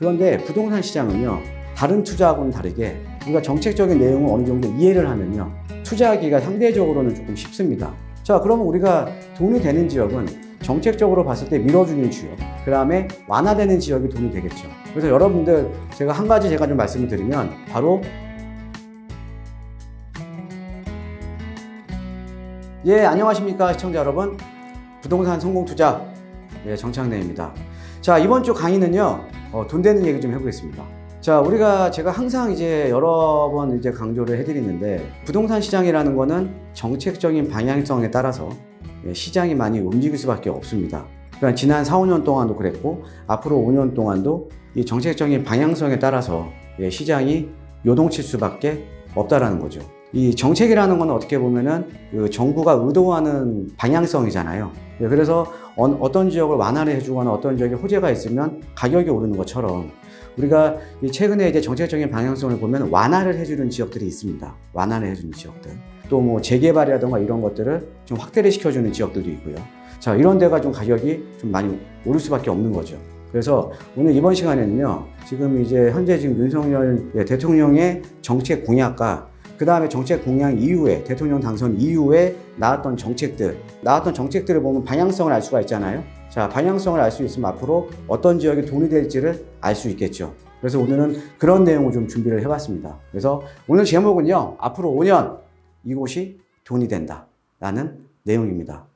그런데 부동산 시장은요, 다른 투자하고는 다르게 우리가 정책적인 내용을 어느 정도 이해를 하면요, 투자하기가 상대적으로는 조금 쉽습니다. 자, 그러면 우리가 돈이 되는 지역은 정책적으로 봤을 때 밀어주는 지역, 그 다음에 완화되는 지역이 돈이 되겠죠. 그래서 여러분들 제가 한 가지 제가 좀 말씀을 드리면 바로 예, 안녕하십니까 시청자 여러분. 부동산 성공 투자 예, 정창래입니다. 자, 이번 주 강의는요. 어, 돈 되는 얘기 좀 해보겠습니다. 자, 우리가 제가 항상 이제 여러 번 이제 강조를 해드리는데 부동산 시장이라는 거는 정책적인 방향성에 따라서 예, 시장이 많이 움직일 수밖에 없습니다. 그러니까 지난 4, 5년 동안도 그랬고 앞으로 5년 동안도 이 정책적인 방향성에 따라서 예, 시장이 요동칠 수밖에 없다라는 거죠. 이 정책이라는 건 어떻게 보면은 그 정부가 의도하는 방향성이잖아요. 예, 그래서 어, 떤 지역을 완화를 해주거나 어떤 지역에 호재가 있으면 가격이 오르는 것처럼 우리가 이 최근에 이제 정책적인 방향성을 보면 완화를 해주는 지역들이 있습니다. 완화를 해주는 지역들. 또 뭐 재개발이라든가 이런 것들을 좀 확대를 시켜주는 지역들도 있고요. 자, 이런 데가 좀 가격이 좀 많이 오를 수밖에 없는 거죠. 그래서 오늘 이번 시간에는요, 지금 이제 현재 지금 윤석열 예, 대통령의 정책 공약과 그 다음에 정책 공약 이후에 대통령 당선 이후에 나왔던 정책들, 나왔던 정책들을 보면 방향성을 알 수가 있잖아요. 자, 방향성을 알 수 있으면 앞으로 어떤 지역이 돈이 될지를 알 수 있겠죠. 그래서 오늘은 그런 내용을 좀 준비를 해봤습니다. 그래서 오늘 제목은요, 앞으로 5년 이곳이 돈이 된다. 라는 내용입니다.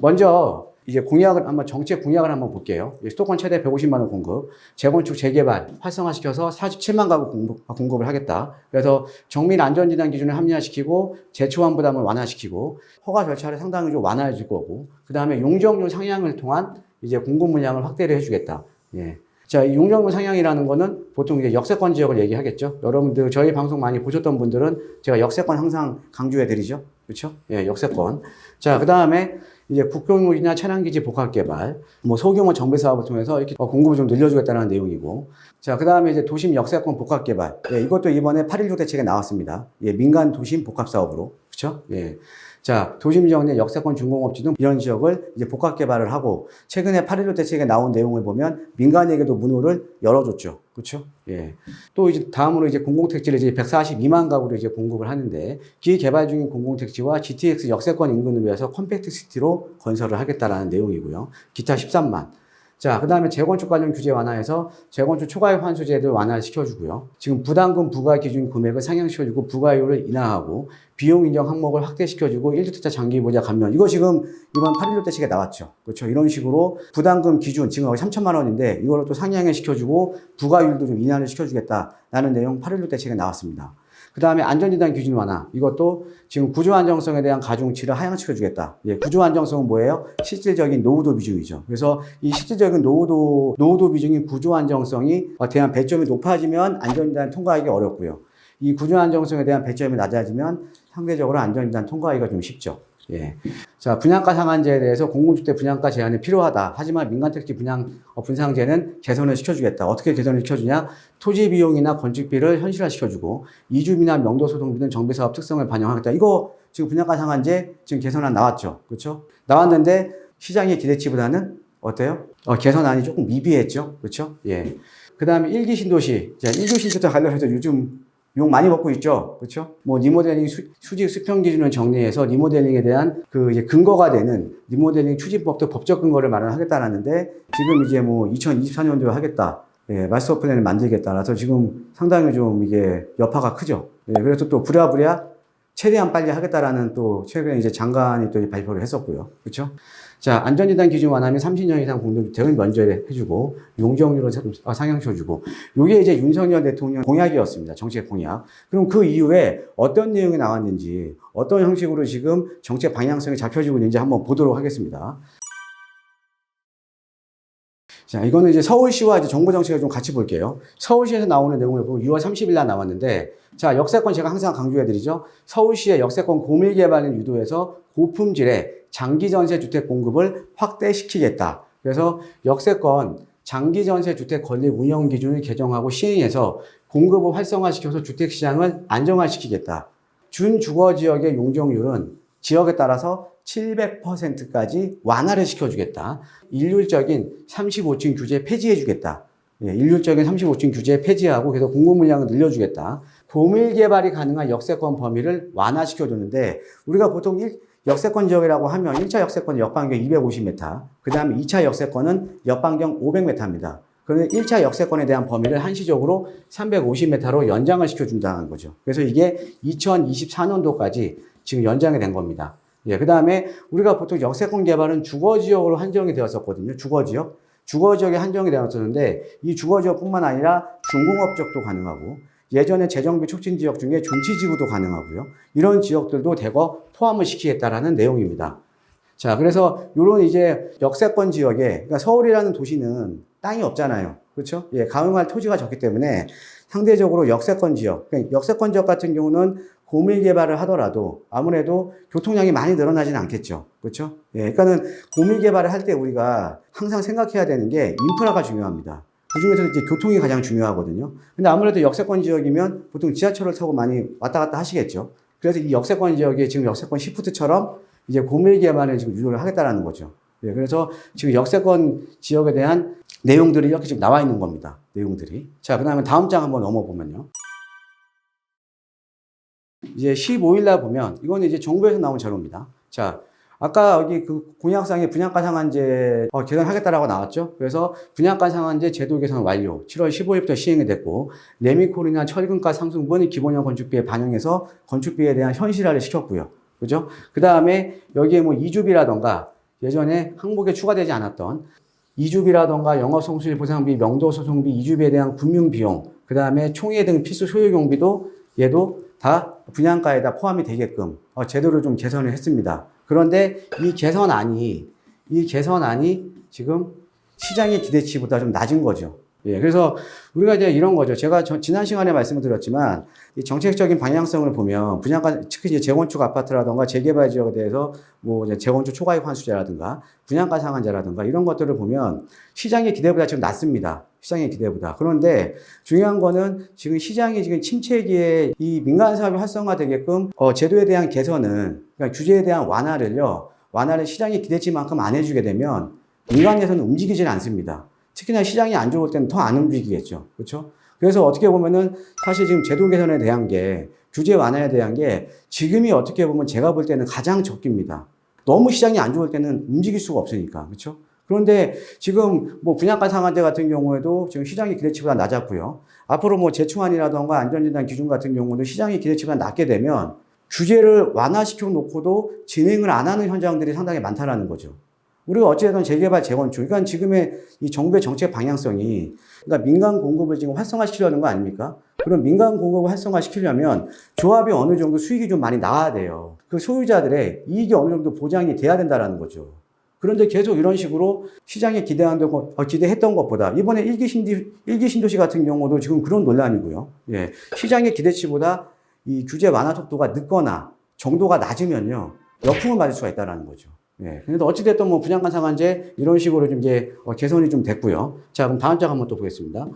먼저 이제 공약을 한번 정책 공약을 한번 볼게요. 이 수도권 최대 150만 원 공급, 재건축 재개발 활성화시켜서 47만 가구 공급, 공급을 하겠다. 그래서 정밀 안전진단 기준을 합리화시키고 재초안 부담을 완화시키고 허가 절차를 상당히 좀 완화해 줄 거고, 그 다음에 용적률 상향을 통한 이제 공급 물량을 확대를 해주겠다. 예. 자, 이 용적률 상향이라는 거는 보통 이제 역세권 지역을 얘기하겠죠. 여러분들 저희 방송 많이 보셨던 분들은 제가 역세권 항상 강조해 드리죠. 그렇죠? 예, 역세권. 자, 그 다음에 이제 국공유지나 차량기지 복합개발, 뭐 소규모 정비 사업을 통해서 이렇게 어, 공급을 좀 늘려주겠다는 내용이고, 자, 그 다음에 이제 도심 역세권 복합개발, 예, 이것도 이번에 8.16 대책에 나왔습니다. 예, 민간 도심 복합 사업으로, 그렇죠? 예. 자, 도심 지역 내 역세권 중공업지 등 이런 지역을 이제 복합 개발을 하고 최근에 8.16 대책에 나온 내용을 보면 민간에게도 문호를 열어줬죠. 그렇죠? 예. 또 이제 다음으로 이제 공공택지를 이제 142만 가구로 이제 공급을 하는데 기개발 중인 공공택지와 GTX 역세권 인근을 위해서 컴팩트 시티로 건설을 하겠다라는 내용이고요. 기타 13만. 자, 그 다음에 재건축 관련 규제 완화해서 재건축 초과율 환수제를 완화시켜주고요. 지금 부담금 부과 기준 금액을 상향시켜주고 부과율을 인하하고 비용 인정 항목을 확대시켜주고 1주택자 장기 보자 감면. 이거 지금 이번 8.16 대책에 나왔죠. 그렇죠. 이런 식으로 부담금 기준, 지금 3천만 원인데 이걸로 또 상향을 시켜주고 부과율도 좀 인하를 시켜주겠다라는 내용 8.16 대책에 나왔습니다. 그 다음에 안전진단 기준 완화. 이것도 지금 구조 안정성에 대한 가중치를 하향시켜주겠다. 예, 구조 안정성은 뭐예요? 실질적인 노후도 비중이죠. 그래서 이 실질적인 노후도, 노후도 비중인 구조 안정성이 대한 배점이 높아지면 안전진단 통과하기 어렵고요. 이 구조 안정성에 대한 배점이 낮아지면 상대적으로 안전진단 통과하기가 좀 쉽죠. 예. 자, 분양가 상한제에 대해서 공공주택 분양가 제한이 필요하다. 하지만 민간택지 분양, 어, 분상제는 개선을 시켜주겠다. 어떻게 개선을 시켜주냐? 토지 비용이나 건축비를 현실화시켜주고, 이주비나 명도소득비 등 정비 사업 특성을 반영하겠다. 이거 지금 분양가 상한제 지금 개선안 나왔죠. 그렇죠? 나왔는데 시장의 기대치보다는 어때요? 어, 개선안이 조금 미비했죠. 그렇죠? 예. 그 다음에 일기 신도시. 자, 일기 신도시 관련해서 요즘 욕 많이 먹고 있죠. 그렇죠? 뭐 리모델링 수, 수직 수평 기준을 정리해서 리모델링에 대한 그 이제 근거가 되는 리모델링 추진법도 법적 근거를 마련하겠다라는데 지금 이제 뭐 2024년도에 하겠다. 예, 마스터 플랜을 만들겠다라서 지금 상당히 좀 이게 여파가 크죠. 예, 그래서 또 부랴부랴 최대한 빨리 하겠다라는 또 최근에 이제 장관이 또 발표를 했었고요. 그렇죠? 자, 안전진단 기준 완화면 30년 이상 공동주택을 면제해 주고 용적률을 아, 상향시켜주고 이게 이제 윤석열 대통령 공약이었습니다. 정책 공약. 그럼 그 이후에 어떤 내용이 나왔는지 어떤 형식으로 지금 정책 방향성이 잡혀지고 있는지 한번 보도록 하겠습니다. 자, 이거는 이제 서울시와 이제 정부 정책을 좀 같이 볼게요. 서울시에서 나오는 내용을 보고 6월 30일 날 나왔는데, 자, 역세권 제가 항상 강조해드리죠. 서울시의 역세권 고밀 개발을 유도해서 고품질의 장기 전세 주택 공급을 확대시키겠다. 그래서 역세권 장기 전세 주택 건립 운영 기준을 개정하고 시행해서 공급을 활성화시켜서 주택 시장을 안정화시키겠다. 준 주거 지역의 용적률은 지역에 따라서 700%까지 완화를 시켜주겠다. 일률적인 35층 규제 폐지해주겠다. 예, 일률적인 35층 규제 폐지하고 그래서 공급 물량을 늘려주겠다. 고밀 개발이 가능한 역세권 범위를 완화시켜주는데 우리가 보통 일, 역세권 지역이라고 하면 1차 역세권은 역반경 250m, 그 다음에 2차 역세권은 역반경 500m입니다. 그런데 1차 역세권에 대한 범위를 한시적으로 350m로 연장을 시켜준다는 거죠. 그래서 이게 2024년도까지 지금 연장이 된 겁니다. 예, 그 다음에 우리가 보통 역세권 개발은 주거 지역으로 한정이 되었었거든요. 주거 지역. 주거 지역에 한정이 되었었는데 이 주거 지역뿐만 아니라 중공업적도 가능하고 예전에 재정비 촉진 지역 중에 존치지구도 가능하고요. 이런 지역들도 대거 포함을 시키겠다라는 내용입니다. 자, 그래서 이런 이제 역세권 지역에, 그러니까 서울이라는 도시는 땅이 없잖아요. 그렇죠? 예, 가용할 토지가 적기 때문에 상대적으로 역세권 지역, 그러니까 역세권 지역 같은 경우는 고밀 개발을 하더라도 아무래도 교통량이 많이 늘어나지는 않겠죠. 그렇죠? 예, 그러니까는 고밀 개발을 할 때 우리가 항상 생각해야 되는 게 인프라가 중요합니다. 그 중에서 이제 교통이 가장 중요하거든요. 근데 아무래도 역세권 지역이면 보통 지하철을 타고 많이 왔다 갔다 하시겠죠. 그래서 이 역세권 지역에 지금 역세권 시프트처럼 이제 고밀 개발을 지금 유도를 하겠다라는 거죠. 예, 그래서 지금 역세권 지역에 대한 내용들이 이렇게 지금 나와 있는 겁니다. 내용들이. 자, 그 다음에 다음 장 한번 넘어 보면요. 이제 15일 날 보면 이거는 이제 정부에서 나온 자료입니다. 자, 아까 여기 그 공약상에 분양가 상한제 어, 개선하겠다라고 나왔죠. 그래서 분양가 상한제 제도 개선 완료. 7월 15일부터 시행이 됐고 레미콜이나 철근가 상승분이 기본형 건축비에 반영해서 건축비에 대한 현실화를 시켰고요. 그죠? 그 다음에 여기에 뭐 이주비라던가 예전에 항목에 추가되지 않았던 이주비라던가 영업성수일 보상비, 명도소송비, 이주비에 대한 금융비용, 그 다음에 총회 등 필수 소요경비도 얘도 다 분양가에다 포함이 되게끔 어, 제도를 좀 개선을 했습니다. 그런데 이 개선안이 이 개선안이 지금 시장의 기대치보다 좀 낮은 거죠. 예, 그래서 우리가 이제 이런 거죠. 제가 저- 지난 시간에 말씀을 드렸지만 이 정책적인 방향성을 보면 분양가 특히 이제 재건축 아파트라든가 재개발 지역에 대해서 뭐 이제 재건축 초과익 환수제라든가 분양가 상한제라든가 이런 것들을 보면 시장의 기대보다 지금 낮습니다. 시장의 기대보다. 그런데 중요한 거는 지금 시장이 지금 침체기에 이 민간 사업이 활성화되게끔 어, 제도에 대한 개선은 그러니까 규제에 대한 완화를요. 완화를 시장의 기대치만큼 안 해주게 되면 민간에서는 움직이질 않습니다. 특히나 시장이 안 좋을 때는 더 안 움직이겠죠. 그렇죠? 그래서 어떻게 보면은 사실 지금 제도 개선에 대한 게 규제 완화에 대한 게 지금이 어떻게 보면 제가 볼 때는 가장 적깁니다. 너무 시장이 안 좋을 때는 움직일 수가 없으니까. 그렇죠? 그런데 지금 뭐 분양가 상한제 같은 경우에도 지금 시장의 기대치보다 낮았고요. 앞으로 뭐 재충안이라던가 안전진단 기준 같은 경우도 시장의 기대치보다 낮게 되면 규제를 완화시켜 놓고도 진행을 안 하는 현장들이 상당히 많다라는 거죠. 우리가 어찌됐든 재개발, 재건축, 그러니까 지금의 이 정부의 정책 방향성이 그러니까 민간 공급을 지금 활성화시키려는 거 아닙니까? 그럼 민간 공급을 활성화시키려면 조합이 어느 정도 수익이 좀 많이 나와야 돼요. 그 소유자들의 이익이 어느 정도 보장이 돼야 된다라는 거죠. 그런데 계속 이런 식으로 시장에 기대한 거, 어, 기대했던 것보다 이번에 일기 신도, 일기 신도시 같은 경우도 지금 그런 논란이고요. 예. 시장의 기대치보다 이 규제 완화 속도가 늦거나 정도가 낮으면요. 역풍을 맞을 수가 있다는 거죠. 예. 근데 어찌됐든 뭐 분양가 상한제 이런 식으로 좀 이제 어, 개선이 좀 됐고요. 자, 그럼 다음 장 한번 또 보겠습니다.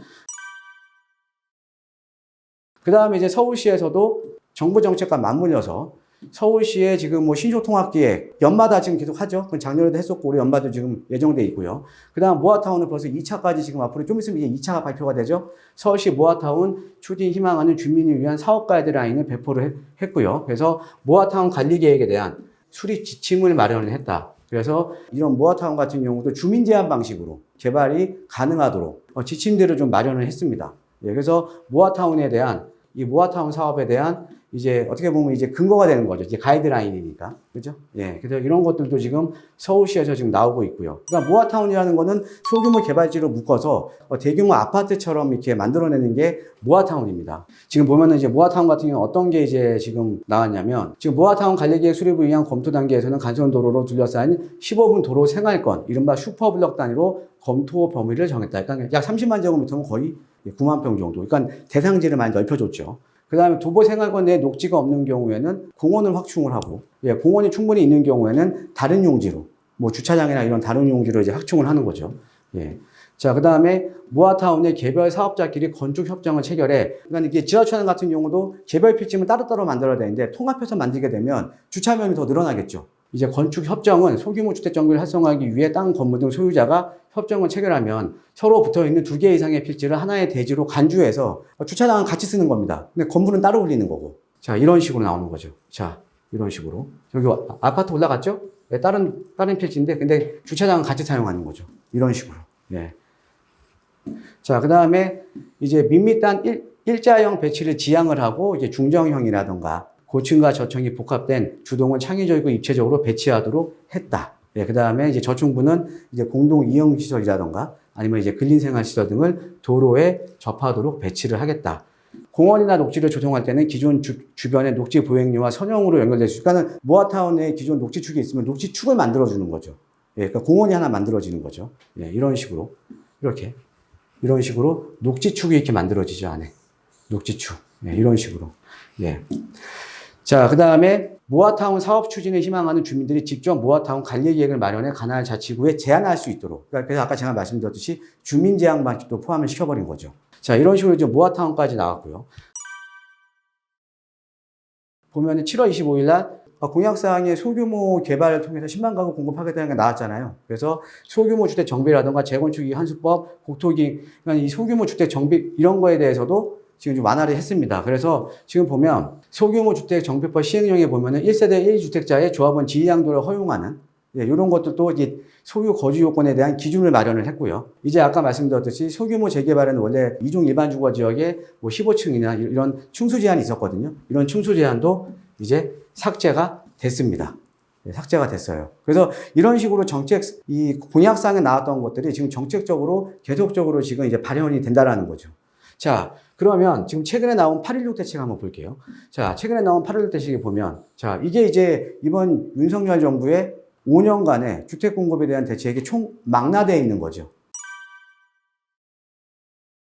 그 다음에 이제 서울시에서도 정부 정책과 맞물려서 서울시에 지금 뭐 신조통합기획 연마다 지금 계속 하죠. 그건 작년에도 했었고 올해 연마도 지금 예정돼 있고요. 그다음 모아타운은 벌써 2차까지 지금 앞으로 좀 있으면 이제 2차가 발표가 되죠. 서울시 모아타운 추진 희망하는 주민을 위한 사업 가이드라인을 배포를 했- 했고요. 그래서 모아타운 관리 계획에 대한 수립 지침을 마련을 했다. 그래서 이런 모아타운 같은 경우도 주민 제한 방식으로 개발이 가능하도록 어, 지침들을 좀 마련을 했습니다. 예, 그래서 모아타운에 대한 이 모아타운 사업에 대한 이제 어떻게 보면 이제 근거가 되는 거죠. 이제 가이드라인이니까. 그죠? 예. 그래서 이런 것들도 지금 서울시에서 지금 나오고 있고요. 그러니까 모아타운이라는 거는 소규모 개발지로 묶어서 어, 대규모 아파트처럼 이렇게 만들어내는 게 모아타운입니다. 지금 보면은 이제 모아타운 같은 경우는 어떤 게 이제 지금 나왔냐면 지금 모아타운 관리계획 수립을 위한 검토 단계에서는 간선도로로 둘러싸인 15분 도로 생활권, 이른바 슈퍼블럭 단위로 검토 범위를 정했다. 그러니까 약 30만 제곱미터면 거의 9만 평 정도. 그러니까 대상지를 많이 넓혀줬죠. 그 다음에 도보 생활권 내에 녹지가 없는 경우에는 공원을 확충을 하고, 예, 공원이 충분히 있는 경우에는 다른 용지로, 뭐 주차장이나 이런 다른 용지로 이제 확충을 하는 거죠. 예. 자, 그 다음에 모아타운의 개별 사업자끼리 건축 협정을 체결해. 그러니까 이게 지하철 같은 경우도 개별 필지만 따로따로 만들어야 되는데 통합해서 만들게 되면 주차면이 더 늘어나겠죠. 이제 건축 협정은 소규모 주택 정비를 활성화하기 위해 땅 건물 등 소유자가 협정을 체결하면 서로 붙어 있는 두 개 이상의 필지를 하나의 대지로 간주해서 주차장은 같이 쓰는 겁니다. 근데 건물은 따로 올리는 거고. 자, 이런 식으로 나오는 거죠. 자, 이런 식으로. 여기 아- 아파트 올라갔죠? 네, 다른, 다른 필지인데, 근데 주차장은 같이 사용하는 거죠. 이런 식으로. 네. 자, 그 다음에 이제 밋밋한 일, 일자형 배치를 지향을 하고 이제 중정형이라던가 고층과 저층이 복합된 주동을 창의적이고 입체적으로 배치하도록 했다. 예, 그 다음에 이제 저층부는 이제 공동 이용 시설이라던가 아니면 이제 근린 생활 시설 등을 도로에 접하도록 배치를 하겠다. 공원이나 녹지를 조성할 때는 기존 주, 주변의 녹지 보행료와 선형으로 연결될 수, 그러니까 모아타운 내에 기존 녹지축이 있으면 녹지축을 만들어주는 거죠. 예, 그러니까 공원이 하나 만들어지는 거죠. 예, 이런 식으로. 이렇게. 이런 식으로 녹지축이 이렇게 만들어지죠, 안에. 녹지축. 예, 이런 식으로. 예. 자, 그 다음에 모아타운 사업 추진을 희망하는 주민들이 직접 모아타운 관리 계획을 마련해 관할 자치구에 제안할 수 있도록. 그러니까 그래서 아까 제가 말씀드렸듯이 주민 제한 방식도 포함을 시켜버린 거죠. 자, 이런 식으로 이제 모아타운까지 나왔고요. 보면은 7월 25일 날 어, 공약사항의 소규모 개발을 통해서 10만 가구 공급하겠다는 게 나왔잖아요. 그래서 소규모 주택 정비라든가 재건축 한수법, 국토기, 그러니까 이 소규모 주택 정비 이런 거에 대해서도 지금 좀 완화를 했습니다. 그래서 지금 보면 소규모 주택 정비법 시행령에 보면은 1세대 1주택자의 조합원 지휘양도를 허용하는 예, 이런 것들도 이제 소유 거주 요건에 대한 기준을 마련을 했고요. 이제 아까 말씀드렸듯이 소규모 재개발은 원래 이종 일반 주거 지역에 뭐 15층이나 이런 충수 제한이 있었거든요. 이런 충수 제한도 이제 삭제가 됐습니다. 네, 삭제가 됐어요. 그래서 이런 식으로 정책, 이 공약상에 나왔던 것들이 지금 정책적으로 계속적으로 지금 이제 발현이 된다라는 거죠. 자, 그러면 지금 최근에 나온 8.16 대책 한번 볼게요. 자, 최근에 나온 8.16 대책에 보면, 자, 이게 이제 이번 윤석열 정부의 5년간의 주택 공급에 대한 대책이 총 망라되어 있는 거죠.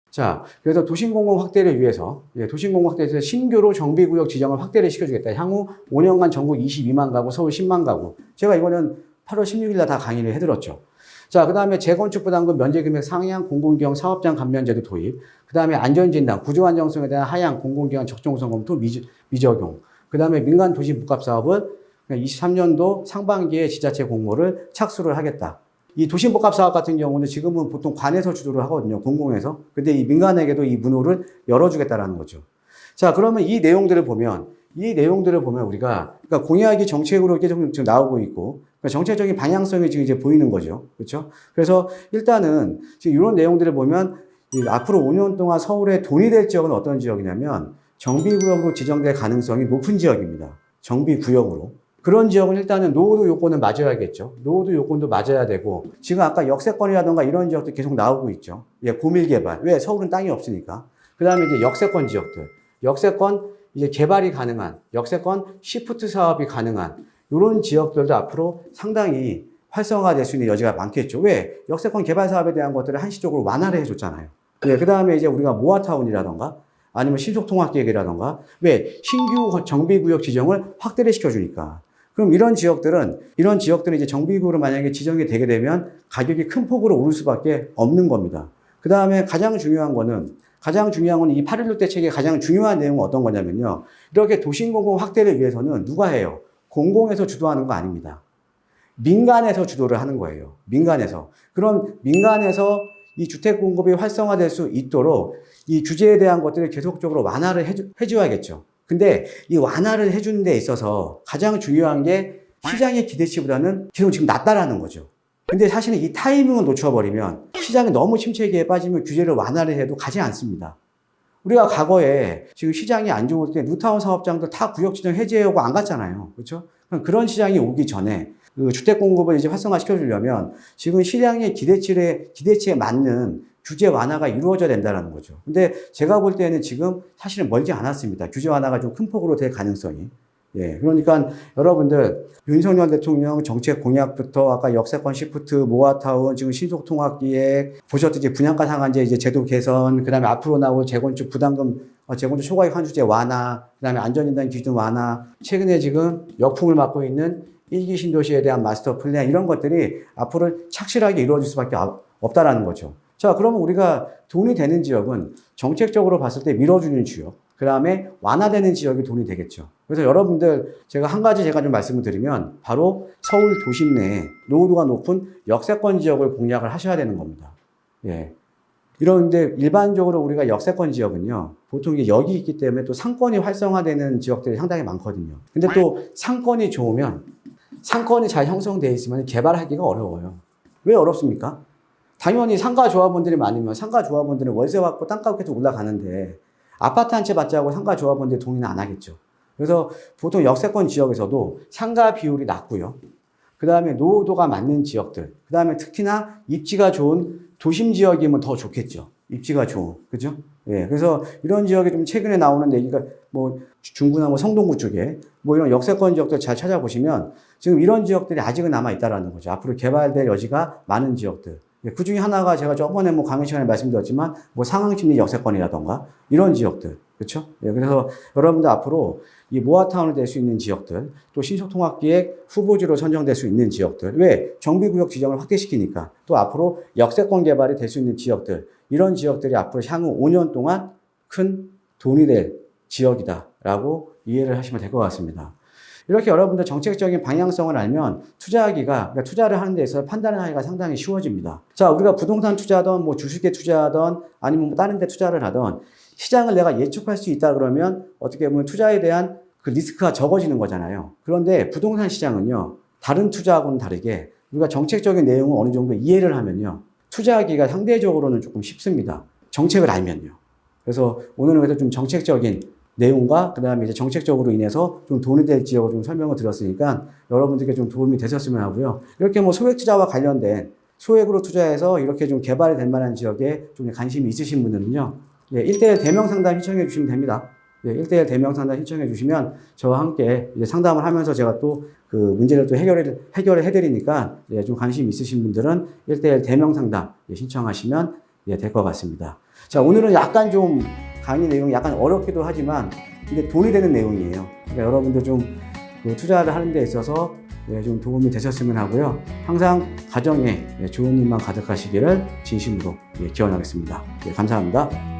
자, 그래서 도심공공 확대를 위해서, 예, 도심공공 확대에서 신규로 정비구역 지정을 확대를 시켜주겠다. 향후 5년간 전국 22만 가구, 서울 10만 가구. 제가 이거는 8월 16일 날 다 강의를 해드렸죠. 자, 그 다음에 재건축 부담금 면제 금액 상향 공공기관 사업장 감면제도 도입. 그 다음에 안전진단, 구조 안정성에 대한 하향 공공기관 적정성 검토 미, 미적용. 그 다음에 민간 도시 복합 사업은 23년도 상반기에 지자체 공모를 착수를 하겠다. 이 도심복합 사업 같은 경우는 지금은 보통 관에서 주도를 하거든요. 공공에서. 근데 이 민간에게도 이 문호를 열어주겠다라는 거죠. 자, 그러면 이 내용들을 보면, 이 내용들을 보면 우리가, 그러니까 공약이 정책으로 계속 지금 나오고 있고, 그러니까 정책적인 방향성이 지금 이제 보이는 거죠. 그렇죠? 그래서 일단은 지금 이런 내용들을 보면, 이 앞으로 5년 동안 서울에 돈이 될 지역은 어떤 지역이냐면, 정비구역으로 지정될 가능성이 높은 지역입니다. 정비구역으로. 그런 지역은 일단은 노후도 요건은 맞아야겠죠. 노후도 요건도 맞아야 되고, 지금 아까 역세권이라던가 이런 지역도 계속 나오고 있죠. 예, 고밀 개발. 왜? 서울은 땅이 없으니까. 그 다음에 이제 역세권 지역들. 역세권 이제 개발이 가능한, 역세권 시프트 사업이 가능한, 이런 지역들도 앞으로 상당히 활성화될 수 있는 여지가 많겠죠. 왜? 역세권 개발 사업에 대한 것들을 한시적으로 완화를 해줬잖아요. 예, 그 다음에 이제 우리가 모아타운이라던가, 아니면 신속통합계획이라던가, 왜? 신규 정비구역 지정을 확대를 시켜주니까. 그럼 이런 지역들은 이런 지역들은 이제 정비구로 만약에 지정이 되게 되면 가격이 큰 폭으로 오를 수밖에 없는 겁니다. 그 다음에 가장 중요한 거는 가장 중요한 건 이 8.16 대책의 가장 중요한 내용은 어떤 거냐면요. 이렇게 도심공공 확대를 위해서는 누가 해요? 공공에서 주도하는 거 아닙니다. 민간에서 주도를 하는 거예요. 민간에서. 그럼 민간에서 이 주택 공급이 활성화될 수 있도록 이 주제에 대한 것들을 계속적으로 완화를 해주, 해줘야겠죠. 근데 이 완화를 해주는 데 있어서 가장 중요한 게 시장의 기대치보다는 계속 지금 낮다라는 거죠. 근데 사실은 이 타이밍을 놓쳐버리면 시장이 너무 침체기에 빠지면 규제를 완화를 해도 가지 않습니다. 우리가 과거에 지금 시장이 안 좋을 때 뉴타운 사업장들 다 구역 지정 해제하고 안 갔잖아요. 그렇죠? 그런 시장이 오기 전에 그 주택 공급을 이제 활성화 시켜 주려면 지금 시장의 기대치에 기대치에 맞는 규제 완화가 이루어져야 된다는 거죠. 근데 제가 볼 때는 지금 사실은 멀지 않았습니다. 규제 완화가 좀 큰 폭으로 될 가능성이. 예. 그러니까 여러분들 윤석열 대통령 정책 공약부터 아까 역세권 시프트, 모아타운, 지금 신속 통합기획 보셨듯이 분양가 상한제 이제 제도 개선, 그 다음에 앞으로 나올 재건축 부담금, 어, 재건축 초과익 환수제 완화, 그 다음에 안전인단 기준 완화, 최근에 지금 역풍을 맞고 있는 일기 신도시에 대한 마스터 플랜 이런 것들이 앞으로 착실하게 이루어질 수밖에 없- 없다라는 거죠. 자, 그러면 우리가 돈이 되는 지역은 정책적으로 봤을 때 밀어주는 지역, 그 다음에 완화되는 지역이 돈이 되겠죠. 그래서 여러분들 제가 한 가지 제가 좀 말씀을 드리면 바로 서울 도심 내에 노후도가 높은 역세권 지역을 공략을 하셔야 되는 겁니다. 예. 이런데 일반적으로 우리가 역세권 지역은요, 보통 이게 역이 있기 때문에 또 상권이 활성화되는 지역들이 상당히 많거든요. 근데 또 상권이 좋으면 상권이 잘 형성되어 있으면 개발하기가 어려워요. 왜 어렵습니까? 당연히 상가 조합원들이 많으면 상가 조합원들은 월세 받고 땅값 계속 올라가는데 아파트 한 채 받자고 상가 조합원들이 동의는 안 하겠죠. 그래서 보통 역세권 지역에서도 상가 비율이 낮고요. 그 다음에 노후도가 맞는 지역들, 그 다음에 특히나 입지가 좋은 도심 지역이면 더 좋겠죠. 입지가 좋은, 그죠? 예, 그래서 이런 지역이 좀 최근에 나오는 얘기가 뭐 중구나 뭐 성동구 쪽에 뭐 이런 역세권 지역들 잘 찾아보시면 지금 이런 지역들이 아직은 남아 있다라는 거죠. 앞으로 개발될 여지가 많은 지역들. 예, 그 중에 하나가 제가 저번에 뭐 강의 시간에 말씀드렸지만 뭐 상황심리 역세권이라던가 이런 지역들. 그렇죠? 예, 그래서 여러분들 앞으로 이 모아타운이 될 수 있는 지역들, 또 신속통합기획 후보지로 선정될 수 있는 지역들, 왜 정비구역 지정을 확대시키니까 또 앞으로 역세권 개발이 될 수 있는 지역들, 이런 지역들이 앞으로 향후 5년 동안 큰 돈이 될 지역이다라고 이해를 하시면 될 것 같습니다. 이렇게 여러분들 정책적인 방향성을 알면 투자하기가 그러니까 투자를 하는 데 있어서 판단을 하기가 상당히 쉬워집니다. 자, 우리가 부동산 투자든 뭐 주식에 투자하든 아니면 뭐 다른 데 투자를 하든 시장을 내가 예측할 수 있다 그러면 어떻게 보면 투자에 대한 그 리스크가 적어지는 거잖아요. 그런데 부동산 시장은요. 다른 투자하고는 다르게 우리가 정책적인 내용을 어느 정도 이해를 하면요. 투자하기가 상대적으로는 조금 쉽습니다. 정책을 알면요. 그래서 오늘은 그래서 좀 정책적인 내용과 그 다음에 이제 정책적으로 인해서 좀 돈이 될 지역을 좀 설명을 드렸으니까 여러분들께 좀 도움이 되셨으면 하고요. 이렇게 뭐 소액 투자와 관련된 소액으로 투자해서 이렇게 좀 개발이 될 만한 지역에 좀 관심이 있으신 분들은요. 예, 1대1 대명 상담 신청해 주시면 됩니다. 예, 1대1 대명 상담 신청해 주시면 저와 함께 이제 상담을 하면서 제가 또 그 문제를 또 해결해, 해결을 해드리니까 예, 좀 관심 있으신 분들은 1대1 대명 상담 예, 신청하시면 예, 될 것 같습니다. 자, 오늘은 약간 좀 강의 내용이 약간 어렵기도 하지만 근데 돈이 되는 내용이에요. 그러니까 여러분들 좀그 투자를 하는 데 있어서 예, 좀 도움이 되셨으면 하고요. 항상 가정에 예, 좋은 일만 가득하시기를 진심으로 예, 기원하겠습니다. 예, 감사합니다.